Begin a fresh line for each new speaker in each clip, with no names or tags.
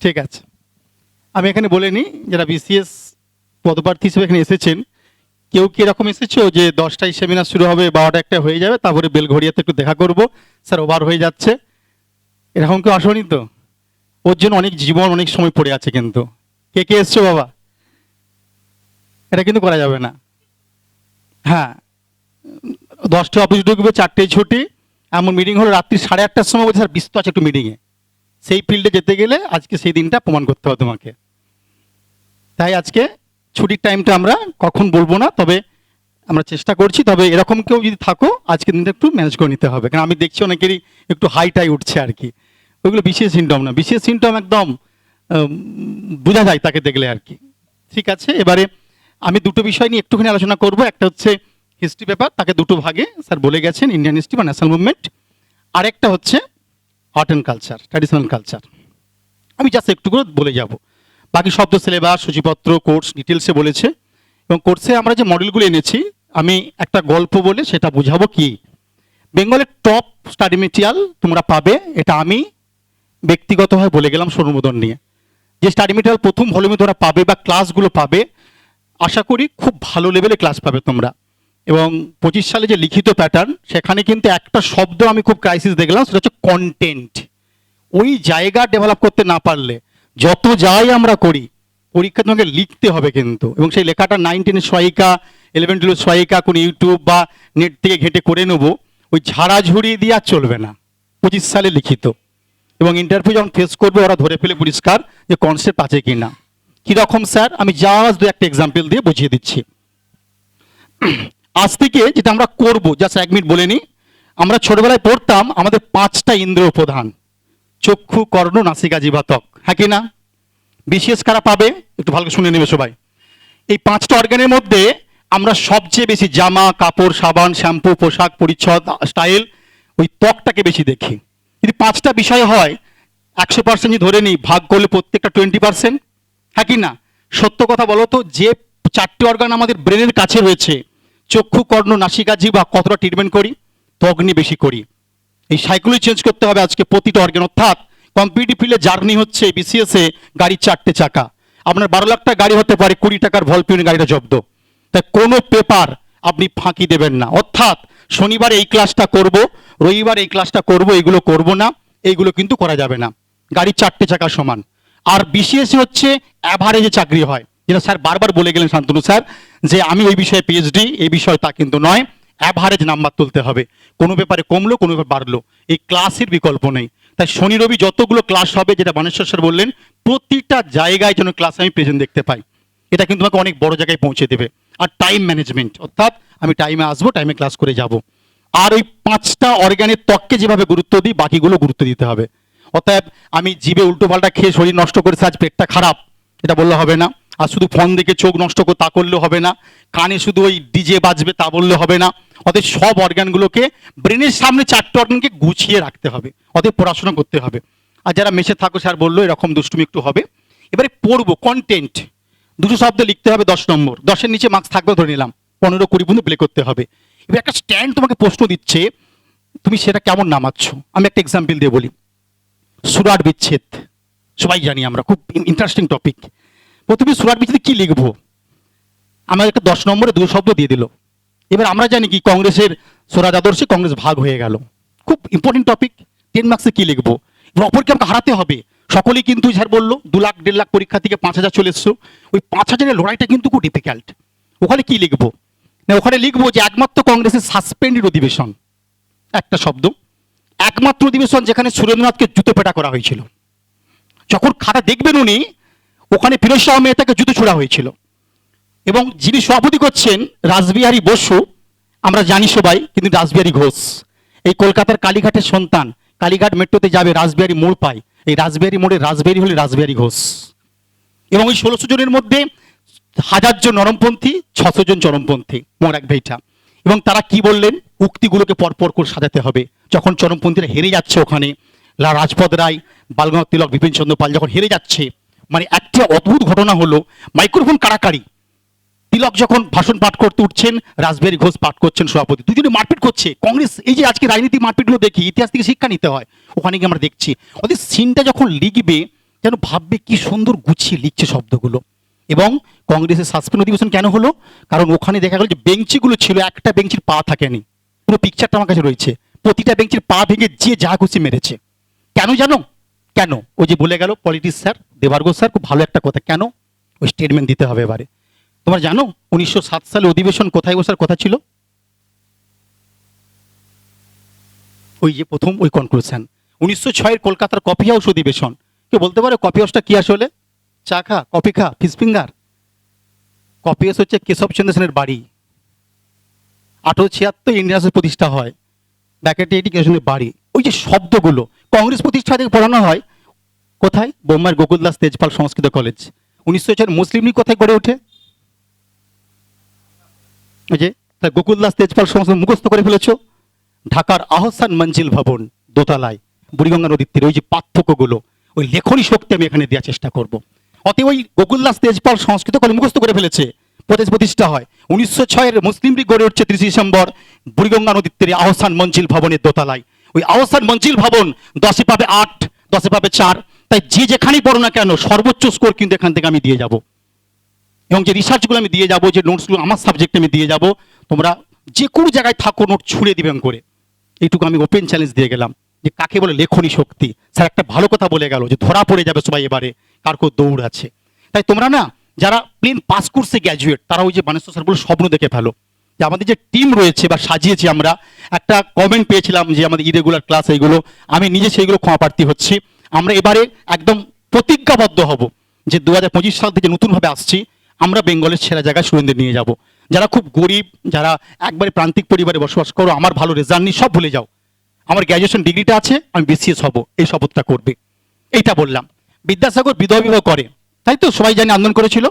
ঠিক আছে। আমি এখানে বলে নিই, যারা বিসিএস পদপ্রার্থী হিসেবে এখানে এসেছেন, কেউ কি এরকম এসেছ যে দশটায় সেমিনার শুরু হবে, বারোটা একটা হয়ে যাবে, তারপরে বেলঘড়িয়াতে একটু দেখা করব, স্যার ওভার হয়ে যাচ্ছে। এরকম কেউ আসনি তো? ওর জন্য অনেক জীবন, অনেক সময় পড়ে আছে কিন্তু। কে কে এসছো বাবা? এটা কিন্তু করা যাবে না। হ্যাঁ। দশটা অফিস ঢুকবে চারটেয় ছুটি। এমন মিটিং হলো রাত্রি সাড়ে আটটার সময়, বলছে, স্যার ব্যস্ত আছে একটু মিটিংয়ে সেই ফিল্ডে যেতে গেলে আজকে সেই দিনটা প্রমাণ করতে হবে তোমাকে। তাই আজকে ছুটির টাইমটা আমরা কখন বলব না, তবে আমরা চেষ্টা করছি, তবে এরকম কেউ যদি থাকো আজকে দিনটা একটু ম্যানেজ করে নিতে হবে। কারণ আমি দেখছি অনেকেরই একটু হাইটাই উঠছে আর কি। ওইগুলো বিশেষ সিমটম না। বিশেষ সিমটম একদম বোঝা যায় তাকে দেখলে আর কি। ঠিক আছে, এবারে আমি দুটো বিষয় নিয়ে একটুখানি আলোচনা করব। একটা হচ্ছে হিস্ট্রি পেপার তাকে দুটো ভাগে স্যার বলে গেছেন ইন্ডিয়ান হিস্ট্রি বা ন্যাশনাল মুভমেন্ট আরেকটা হচ্ছে art and culture traditional culture আমি জাস্ট একটু করে বলে যাব। বাকি শব্দ সিলেবাস সূচিপত্র কোর্স ডিটেলসে বলেছে। এবং কোর্সে আমরা যে মডেলগুলো এনেছি, আমি একটা গল্প বলে সেটা বোঝাবো কি? বেঙ্গলের টপ স্টাডি মেটেরিয়াল তোমরা পাবে, এটা আমি ব্যক্তিগতভাবে বলে গেলাম অনুমোদন নিয়ে। যে স্টাডি মেটেরিয়াল প্রথম ভলিউমে তোমরা পাবে বা ক্লাসগুলো পাবে, আশা করি খুব ভালো লেভেলে ক্লাস পাবে তোমরা। এবং পঁচিশ সালে যে লিখিত প্যাটার্ন সেখানে কিন্তু একটা শব্দ আমি খুব ক্রাইসিস দেখলাম, সেটা হচ্ছে কন্টেন্ট ওই জায়গা ডেভেলপ করতে না পারলে, যত যাই আমরা করি, পরীক্ষা তোমাকে লিখতে হবে কিন্তু। এবং সেই লেখাটা নাইন টেনের সহায়িকা ইলেভেন টুয়েলভ সহায়িকা কোনো ইউটিউব বা নেট থেকে ঘেটে করে নেব, ওই ঝাড়াঝুড়ি দিয়ে আর চলবে না। পঁচিশ সালে লিখিত। এবং ইন্টারভিউ যখন ফেস করবে, ওরা ধরে ফেলে পরিষ্কার যে কনসেপ্ট আছে কি না কীরকম স্যার আমি জাস্ট দু একটা এক্সাম্পল দিয়ে বুঝিয়ে দিচ্ছি। আজ থেকে যেটা আমরা করব জাস্ট এক মিনিট বলে নিই। আমরা ছোটবেলায় পড়তাম আমাদের পাঁচটা ইন্দ্রিয় প্রধান। চক্ষু, কর্ণ, নাসিকা জিভাতক হ্যাঁ কি না? বিশেষ কারা পাবে? একটু ভালো শুনে নেবে সবাই। এই পাঁচটা অর্গানের মধ্যে আমরা সবচেয়ে বেশি জামা, কাপড়, সাবান, শ্যাম্পু, পোশাক, পরিচ্ছদ স্টাইল ওই ত্বকটাকে বেশি দেখি। যদি পাঁচটা বিষয় হয়, একশো পার্সেন্ট ধরে নিই, ভাগ করলে প্রত্যেকটা টোয়েন্টি পার্সেন্ট হ্যাঁ কি না? সত্য কথা বলো তো, যে চারটি অর্গান আমাদের ব্রেনের কাছে রয়েছে চক্ষু, কর্ণ, নাসিকা জিভা কতটা ট্রিটমেন্ট করি? ত্বক নিয়ে বেশি করি। এই সাইকোলজি চেঞ্জ করতে হবে আজকে প্রতিটা অর্গান অর্থাৎ কম্পিটিভ ফিল্ডে জার্নি হচ্ছে বিসিএস গাড়ির চারটে চাকা। আপনার বারো লাখ টাকা গাড়ি হতে পারে, কুড়ি টাকার ভলপিউনের গাড়িটা জব্দ। তাই কোনো পেপার আপনি ফাঁকি দেবেন না। অর্থাৎ শনিবার এই ক্লাসটা করব, রবিবার এই ক্লাসটা করব, এগুলো করব না এইগুলো কিন্তু করা যাবে না। গাড়ির চারটে চাকা সমান। আর বিসিএস হচ্ছে অ্যাভারেজে চাকরি হয়। যেটা স্যার বারবার বলে গেলেন শান্তনু স্যার যে আমি ওই বিষয়ে পিএইচডি এই বিষয় তা কিন্তু নয়। অ্যাভারেজ নাম্বার তুলতে হবে। কোনো ব্যাপারে কমলো, কোনো ব্যাপারে বাড়লো। এই ক্লাসের বিকল্প নেই। তাই শনি রবি যতগুলো ক্লাস হবে, যেটা বানেশ্বর স্যার বললেন, প্রতিটা জায়গায় যেন ক্লাস আমি প্রেজেন্ট দেখতে পাই। এটা কিন্তু আমাকে অনেক বড় জায়গায় পৌঁছে দেবে। আর টাইম ম্যানেজমেন্ট অর্থাৎ আমি টাইমে আসব টাইমে ক্লাস করে যাব। আর ওই পাঁচটা অর্গানের ত্বককে যেভাবে গুরুত্ব দিই, বাকিগুলো গুরুত্ব দিতে হবে। অতএব আমি জিভে উল্টো পাল্টা খেয়ে শরীর নষ্ট করেছে আজ পেটটা খারাপ, এটা বললে হবে না। আর শুধু ফোন দেখে চোখ নষ্ট করে তা করলে হবে না। কানে শুধু ওই ডিজে বাজবে, তা বললে হবে না। অতএব সব অর্গানগুলোকে ব্রেনের সামনে চারটে অর্গানকে গুছিয়ে রাখতে হবে। অতএব পড়াশোনা করতে হবে। আর যারা মেশে থাকো, স্যার বলল এরকম দুষ্টুমি একটু হবে। এবারে পড়ব কন্টেন্ট দুটো শব্দ লিখতে হবে দশ নম্বর। দশের নিচে মার্কস থাকবে ধরে নিলাম। পনেরো কুড়ি পর্যন্ত প্লে করতে হবে। এবার একটা স্ট্যান্ড তোমাকে প্রশ্ন দিচ্ছে, তুমি সেটা কেমন নামাচ্ছ? আমি একটা এক্সাম্পল দিয়ে বলি। সুরাট বিচ্ছেদ। সবাই জানি আমরা, খুব ইন্টারেস্টিং টপিক প্রথমে সুরাট বিচ্ছেদে কি লিখব? আমার একটা দশ নম্বরে দুটো শব্দ দিয়ে দিল। এবার আমরা জানি কি, কংগ্রেসের স্বরাজ আদর্শে কংগ্রেস ভাগ হয়ে গেল। খুব ইম্পর্টেন্ট টপিক টেন মার্কসে কি লিখব? এবার অপরকে আমাকে হারাতে হবে। সকলেই কিন্তু স্যার বলল, দু লাখ, দেড় লাখ পরীক্ষা থেকে পাঁচ হাজার চলে এসছো। ওই পাঁচ হাজারের লড়াইটা কিন্তু খুব ডিফিকাল্ট ওখানে কি লিখব? না, ওখানে লিখব যে একমাত্র কংগ্রেসের সাসপেন্ডেড অধিবেশন। একটা শব্দ। একমাত্র অধিবেশন যেখানে সুরেন্দ্রনাথকে জুতো পেটা করা হয়েছিল। যখন খাতা দেখবেন উনি ওখানে ফিরোজ শাহ মেহতাকে জুতো ছোড়া হয়েছিল। এবং যিনি সভাপতি করছেন রাসবিহারী বসু, আমরা জানি সবাই, কিন্তু রাসবিহারী ঘোষ। এই কলকাতার কালীঘাটের সন্তান, কালীঘাট মেট্রোতে যাবে রাসবিহারী মোড় পায়। এই রাসবিহারী মোড়ে রাসবিহারী হলে রাসবিহারী ঘোষ। এবং ওই ষোলোশো জনের মধ্যে হাজার জন নরমপন্থী, ছশো জন চরমপন্থী মোর এক ভাইটা এবং তারা কি বললেন? উক্তিগুলোকে পরপর করে সাজাতে হবে। যখন চরমপন্থীরা হেরে যাচ্ছে ওখানে রাজপথ রায় বালগঙ্গা তিলক বিপিন চন্দ্র পাল যখন হেরে যাচ্ছে মানে একটা অদ্ভুত ঘটনা হলো, মাইক্রোফোন কাড়াকাড়ি। তিলক যখন ভাষণ পাঠ করতে উঠছেন রাসবিহারী ঘোষ পাঠ করছেন সভাপতি। দুজনে মারপিট করছে। কংগ্রেস, এই যে আজকে রাজনীতি মারপিটগুলো দেখি, ইতিহাস থেকে শিক্ষা নিতে হয়, ওখানে গিয়ে আমরা দেখছি। ওদের সিনটা যখন লিখবে, যেন ভাববে কি সুন্দর গুছিয়ে লিখছে শব্দগুলো। এবং কংগ্রেসের সাসপেন্ড অধিবেশন কেন হলো? কারণ ওখানে দেখা গেল যে বেঞ্চিগুলো ছিল, একটা বেঞ্চির পা থাকেনি। পুরো পিকচারটা আমার কাছে রয়েছে। প্রতিটা বেঞ্চির পা ভেঙে যে যা খুশি মেরেছে। কেন জানো? কেন? ওই যে বলে গেল পলিটিক্স স্যার দেবার্গ স্যার খুব ভালো একটা কথা। কেন? ওই স্টেটমেন্ট দিতে হবে এবারে। তোমরা জানো উনিশশো সাত সালে অধিবেশন কোথায় বসার কথা ছিল? ওই যে প্রথম ওই কনক্লুশন উনিশশো ছয়ের কলকাতার কফি হাউস অধিবেশন। কে বলতে পারে কফি হাউসটা কি আসলে? চা খা কফি খা ফিস ফিঙ্গার কফি হাউস হচ্ছে কেশবচন্দ্র সেনের বাড়ি। আঠারো ছিয়াত্তর ইন্ডিয়ান প্রতিষ্ঠা হয়। ব্যাকেটে এটি কেশবচন্দ্রের বাড়ি। ওই যে শব্দগুলো, কংগ্রেস প্রতিষ্ঠা থেকে পড়ানো হয় কোথায়? বোম্বাইয়ের গোকুলদাস তেজপাল সংস্কৃত কলেজ। উনিশশো ছয় মুসলিম লীগ কোথায় গড়ে ওঠে? যে গোকুলদাস তেজপাল সমস্ত মুখস্থ করে ফেলেছ? ঢাকার আহসান মঞ্জিল ভবন, দোতলায়, বুড়িগঙ্গা নদীর তীরে। ওই যে পার্থক্যগুলো, ওই লেখনী শক্তি আমি এখানে দেওয়ার চেষ্টা করব। অতএব ওই গোকুলদাস তেজপাল সংস্কৃত কলেজ মুখস্থ করে ফেলেছে। প্রদেশ প্রতিষ্ঠা হয়। উনিশশো ছয়ের মুসলিম লীগ গড়ে উঠছে তিরিশে ডিসেম্বর, বুড়িগঙ্গা নদীর তীরে আহসান মঞ্জিল ভবনের দোতলায়। ওই আহসান মঞ্জিল ভবন দশে পাবে আট, দশে পাবে চার তাই যে যেখানেই পড়ো না কেন, সর্বোচ্চ স্কোর কিন্তু এখান থেকে আমি দিয়ে যাব। এবং যে রিসার্চগুলো আমি দিয়ে যাব, যে নোটসগুলো আমার সাবজেক্টে আমি দিয়ে যাব, তোমরা যে কোনো জায়গায় থাকো নোট ছুঁড়ে দিবেন করে। এইটুকু আমি ওপেন চ্যালেঞ্জ দিয়ে গেলাম। যে কাকে বলে লেখনী শক্তি? স্যার, একটা ভালো কথা বলে গেল যে ধরা পড়ে যাবে সবাই এবারে, কার কো দৌড় আছে। তাই তোমরা না, যারা প্লেন পাস কোর্সে গ্র্যাজুয়েট তারা ওই যে বানেশ্বর স্যার বলে স্বপ্ন দেখে ফেলো। যে আমাদের যে টিম রয়েছে বা সাজিয়েছি আমরা, একটা কমেন্ট পেয়েছিলাম যে আমাদের ইরেগুলার ক্লাস এইগুলো, আমি নিজে সেইগুলো ক্ষমা প্রার্থী হচ্ছি। আমরা এবারে একদম প্রতিজ্ঞাবদ্ধ হব যে দু হাজার পঁচিশ সাল থেকে নতুনভাবে আসছি, আমরা বেঙ্গলের সেরা জায়গায় সুরেন্দ্র নিয়ে যাব। যারা খুব গরিব, যারা একবারে প্রান্তিক পরিবারে বসবাস করো, আমার ভালো রেজাল্ট নিয়ে সব ভুলে যাও। আমার গ্র্যাজুয়েশন ডিগ্রিটা আছে, আমি বিসিএস হব, এই শপথটা করবে। এইটা বললাম। বিদ্যাসাগর বিধবা বিবাহ করে, তাই তো সবাই জানি আন্দোলন করেছিল?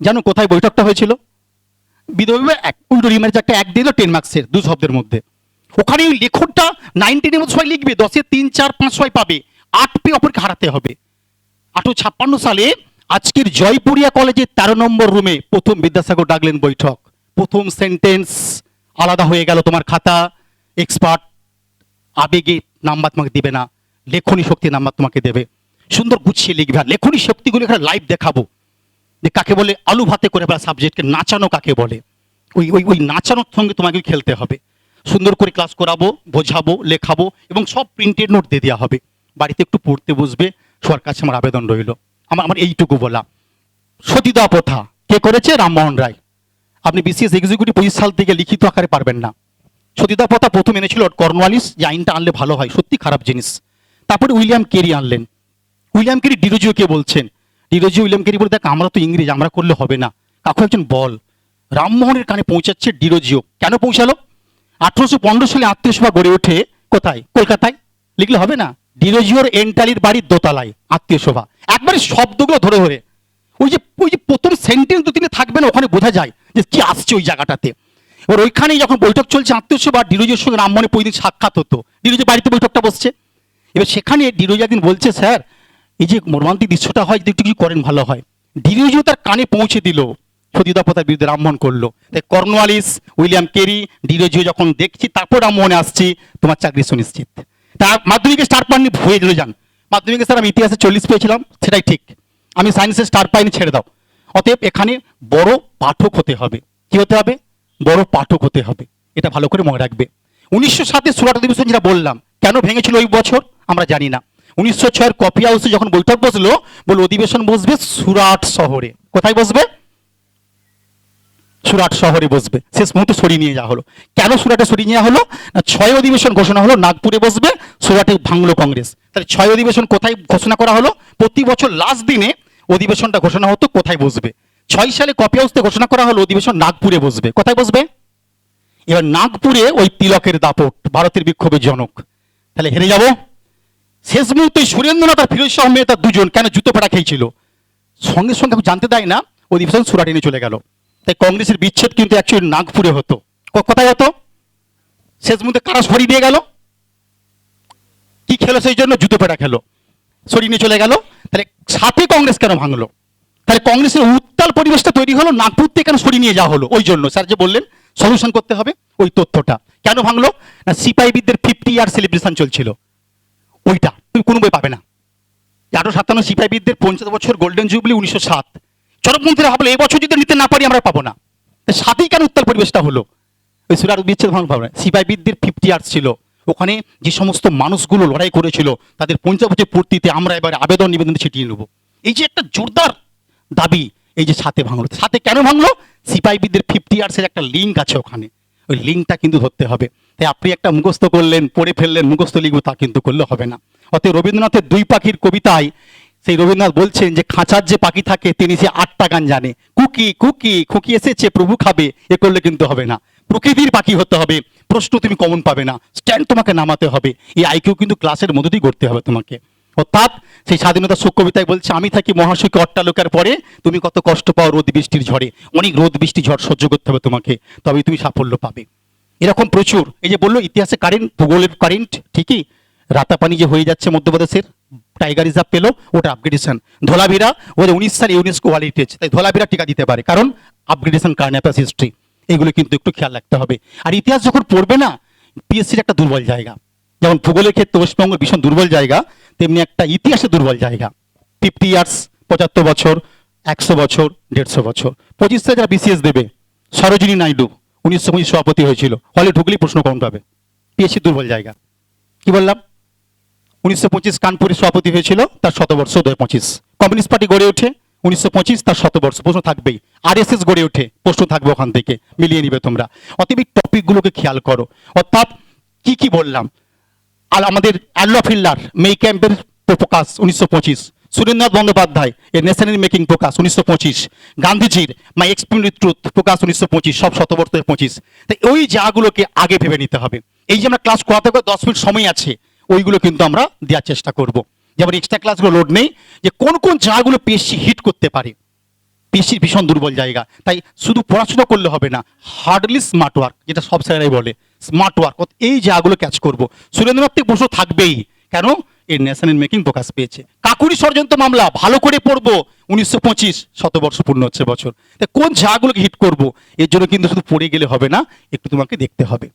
জানো কোথায় বৈঠকটা হয়েছিল? বিধবা বিবাহ এক, উল্টো রিমার্জ একটা এক দিল টেন মার্কসের দু শব্দের মধ্যে। ওখানে ওই লেখকটা নাইনটিনের মধ্যে সবাই লিখবে দশে তিন, চার, পাঁচ ছয় পাবে। আট পেয়ে অপরকে হারাতে হবে। আঠারো ছাপ্পান্ন সালে আজকের জয়পুরিয়া কলেজে তেরো নম্বর রুমে প্রথম বিদ্যাসাগর ডাকলেন বৈঠক। প্রথম সেন্টেন্স আলাদা হয়ে গেল তোমার খাতা। এক্সপার্ট আবেগে নাম্বার তোমাকে দিবে না। লেখনী শক্তি নাম্বার তোমাকে দেবে। সুন্দর গুছিয়ে লিখবে। আর লেখনী শক্তিগুলো এখানে লাইভ দেখাবো। যে কাকে বলে? আলু ভাতে করে ফেলা সাবজেক্টকে নাচানো কাকে বলে? ওই ওই ওই নাচানোর সঙ্গে তোমাকে খেলতে হবে। সুন্দর করে ক্লাস করাবো, বোঝাবো, লেখাবো এবং সব প্রিন্টেড নোট দিয়ে দেওয়া হবে। বাড়িতে একটু পড়তে বসবে, সবার কাছে আমার আবেদন রইল। আমার আমার এইটুকু বলা। সতীদা প্রথা, কে করেছে? রামমোহন রায়। আপনি বিসিএস এক্সিকিউটিভ পঁচিশ সাল থেকে লিখিত আকারে পারবেন না। সতীদা প্রথা প্রথম এনেছিল কর্নওয়ালিস, যে আইনটা আনলে ভালো হয়, সত্যি খারাপ জিনিস। তারপরে উইলিয়াম কেরি আনলেন। উইলিয়াম কেরি ডিরোজিও কে বলছেন? ডিরোজিও উইলিয়াম কেরি বলে, দেখ, আমরা তো ইংরেজ, আমরা করলে হবে না। কাকু একজন বল। রামমোহনের কানে পৌঁছাচ্ছে ডিরোজিও। কেন পৌঁছালো? আঠারোশো পনেরো সালে আত্মীয় সভা গড়ে ওঠে কোথায়? কলকাতায়। লিখলে হবে না? ডিরোজিওর এন্টালির বাড়ির দোতলায়, আত্মীয় সভা একবারে শব্দগুলো ধরে ধরে, ওই যে ওই যে প্রথম সেন্টেন্স দু তিনে থাকবেন, ওখানে বোঝা যায় যে কি আসছে ওই জায়গাটাতে। এবার ওইখানে যখন বৈঠক চলছে, আত্মীয় সভা ডিরোজিওর সঙ্গে রামমোহনের প্রতিদিন সাক্ষাৎ হতো। ডিরোজির বাড়িতে বৈঠকটা বসছে। এবার সেখানে ডিরোজি একদিন বলছে, স্যার, এই যে মর্মান্তিক দৃশ্যটা হয়, যদি একটু কিছু করেন ভালো হয়। ডিরোজিও তার কানে পৌঁছে দিল সতীদাপতার বিরুদ্ধে রামমোহন করল। তাই কর্নওয়ালিস, উইলিয়াম কেরি ডিরোজিও যখন দেখছি, তারপর রামমোহনে আসছি, তোমার চাকরি সুনিশ্চিত। তা মাধ্যমিকে স্টার পাননি হয়ে দিল যান মাধ্যমিকে স্যার আমি ইতিহাসে চল্লিশ পেয়েছিলাম, সেটাই ঠিক। আমি সায়েন্সে স্টার পাইনি ছেড়ে দাও। অতএব এখানে বড় পাঠক হতে হবে। কি হতে হবে? বড় পাঠক হতে হবে। এটা ভালো করে মনে রাখবে। উনিশশো সাতে সুরাট অধিবেশন যেটা বললাম, কেন ভেঙেছিল ওই বছর? আমরা জানি না। উনিশশো ছয়ের কপি হাউসে যখন বৈঠক বসল বলে অধিবেশন বসবে সুরাট শহরে। কোথায় বসবে? সুরাট শহরে বসবে। শেষ মুহূর্তে সরিয়ে নিয়ে যাওয়া হলো। কেন সুরাটে সরিয়ে নেওয়া হলো? না, ছয় অধিবেশন ঘোষণা হলো, নাগপুরে বসবে, সুরাটে ভাঙলো কংগ্রেস। তাহলে ছয় অধিবেশন কোথায় ঘোষণা করা হলো? প্রতি বছর লাস্ট দিনে অধিবেশনটা ঘোষণা হতো, কোথায় বসবে? ছয় সালে কপি হাউসতে ঘোষণা করা হলো, অধিবেশন নাগপুরে বসবে। কোথায় বসবে? এবার নাগপুরে ওই তিলকের দাপট, ভারতের বিক্ষোভের জনক তাহলে হেরে যাব। শেষ মুহূর্তে সুরেন্দ্রনাথ আর ফিরোজ শাহ মেহতা দুজন কেন জুতো পেটা খেয়েছিল সঙ্গে সঙ্গে জানতে দেয় না, অধিবেশন সুরাটে নিয়ে চলে গেল। তাই কংগ্রেসের বিচ্ছেদ কিন্তু অ্যাকচুয়ালি নাগপুরে হতো। কোথায় হতো? শেষ মুহূর্তে কারা সরিয়ে দিয়ে গেল? কি খেলো সেই জন্য? জুতো পেটা খেলো। সরিয়ে নিয়ে চলে গেল। তাহলে সাথে কংগ্রেস কেন ভাঙলো? তাহলে কংগ্রেসের উত্তাল পরিবেশটা তৈরি হলো নাগপুর থেকে কেন সরিয়ে নিয়ে যাওয়া হলো? ওই জন্য। স্যার যে বললেন, সলিউশন করতে হবে ওই তথ্যটা। কেন ভাঙলো? না, সিপাহীবিদদের ফিফটি ইয়ার সেলিব্রেশন চলছিল। ওইটা। তুমি কোনো বই পাবে না। আঠারো সাতান্ন সিপাহীবিদদের পঞ্চাশ বছর গোল্ডেন জুবলি উনিশশো সাত। চরমপন্থীরা ভাবলো এবছর যদি নিতে না পারি, আমরা পাবো না। সাথেই কেন উত্তাল পরিবেশটা হলো? ওই সুরার বিচ্ছেদ ভাঙলো পাবো না সিপাহীবিদদের ফিফটি ইয়ার্স ছিল। ওখানে যে সমস্ত মানুষগুলো লড়াই করেছিল, তাদের পঞ্চাশ বছর পূর্তিতে আমরা এবার আবেদন নিবেদন ছিটিয়ে নেব। এই যে একটা জোরদার দাবি এই যে সাথে ভাঙলো, সাথে কেন ভাঙলো? সিপাহীবিদদের ফিফটি ইয়ার্সের একটা লিঙ্ক আছে ওখানে। ওই লিঙ্কটা কিন্তু ধরতে হবে। তাই আপনি একটা মুখস্থ করলেন, পড়ে ফেললেন, মুখস্থ লিখব তা কিন্তু করলে হবে না। অতএব রবীন্দ্রনাথের দুই পাখির কবিতায় সেই রবীন্দ্রনাথ বলছেন যে খাঁচার যে পাখি থাকে, তিনি সে আটটা গান জানে। কুকি কুকি, খুকি এসেছে, প্রভু খাবে, এ করলে কিন্তু হবে না। প্রকৃতির পাখি হতে হবে, প্রশ্ন তুমি কমন পাবে না। স্ট্যান্ড তোমাকে নামাতে হবে। এই আইকিউ কিন্তু ক্লাসের মধ্যে দিয়ে করতে হবে তোমাকে। অর্থাৎ সেই স্বাধীনতা সুখ কবিতায় বলছে, আমি থাকি মহাশয়কে অট্টালোকার পরে, তুমি কত কষ্ট পাও রোদ বৃষ্টির ঝড়ে। অনেক রোদ বৃষ্টি ঝড় সহ্য করতে হবে তোমাকে, তবেই তুমি সাফল্য পাবে। এরকম প্রচুর। এই যে বলল, ইতিহাসে কারেন্ট ভূগোলের কারেন্ট ঠিকই? রাতাপানি যে হয়ে যাচ্ছে মধ্যপ্রদেশের টাইগার রিজার্ভ পেল, ওটা আপগ্রেডেশন ধোলাভিরা, ওদের উনিশ সালে ইউনেস্কো ওয়ালিটেজ তাই ধোলাভিরা টিকা দিতে পারে, কারণ আপগ্রেডেশন কার্নেপাস হিস্ট্রি এগুলো কিন্তু একটু খেয়াল রাখতে হবে। আর ইতিহাস যখন পড়বে না পিএসসির একটা দুর্বল জায়গা। যেমন ভূগোলের ক্ষেত্রে ওয়েস্টবঙ্গ ভীষণ দুর্বল জায়গা, তেমনি একটা ইতিহাসে দুর্বল জায়গা। ফিফটি ইয়ার্স পঁচাত্তর বছর, একশো বছর, দেড়শো বছর। পঁচিশে যারা বিসিএস দেবে, সরোজিনী নাইডু উনিশশো উনিশ সভাপতি হয়েছিল। হলে ঢুকলেই প্রশ্ন কম পাবে পিএসসি দুর্বল জায়গা। কি বললাম? উনিশশো পঁচিশ কানপুরে সভাপতি হয়েছিল, তার শতবর্ষ দু পঁচিশ। কমিউনিস্ট পার্টি গড়ে ওঠে, উনিশশো পঁচিশ তার শতবর্ষ প্রশ্ন থাকবেই। আর এস এস গড়ে ওঠে, প্রশ্ন থাকবে ওখান থেকে, মিলিয়ে নিবে তোমরা। অতএব টপিকগুলোকে খেয়াল করো। অর্থাৎ কি কি বললাম? আর আমাদের অ্যালো ফিল্লার ক্যাম্পের প্রকাশ উনিশশো পঁচিশ। সুরেন্দ্রনাথ বন্দ্যোপাধ্যায়, এর ন্যাশনাল মেকিং প্রকাশ উনিশশো পঁচিশ। গান্ধীজির, মাই এক্সপিরিয়েন্স ট্রুথ প্রকাশ উনিশশো পঁচিশ, সব শতবর্ষ পঁচিশ। তাই ওই জায়গাগুলোকে আগে ভেবে নিতে হবে। এই যে আমরা ক্লাস করাতে করে দশ মিনিট সময় আছে ওইগুলো কিন্তু আমরা দেওয়ার চেষ্টা করব। যেমন এক্সট্রা ক্লাসগুলো লোড নেই, যে কোন কোন জায়গাগুলো পেশি হিট করতে পারে। পেশির ভীষণ দুর্বল জায়গা। তাই শুধু পড়াশোনা করলে হবে না হার্ডলি স্মার্ট ওয়ার্ক যেটা সব স্যারেরাই বলে স্মার্ট ওয়ার্ক এই জায়গাগুলো ক্যাচ করব। সুরেন্দ্রনাথ থেকে থাকবেই। কেন? এর ন্যাশনাল মেকিং প্রকাশ পেয়েছে। কাকুরি ষড়যন্ত্র মামলা, ভালো করে পড়ব। উনিশশো পঁচিশ শতবর্ষ পূর্ণ হচ্ছে বছর। তাই কোন জায়গাগুলোকে হিট করব? এর জন্য কিন্তু শুধু পড়ে গেলে হবে না, একটু তোমাকে দেখতে হবে।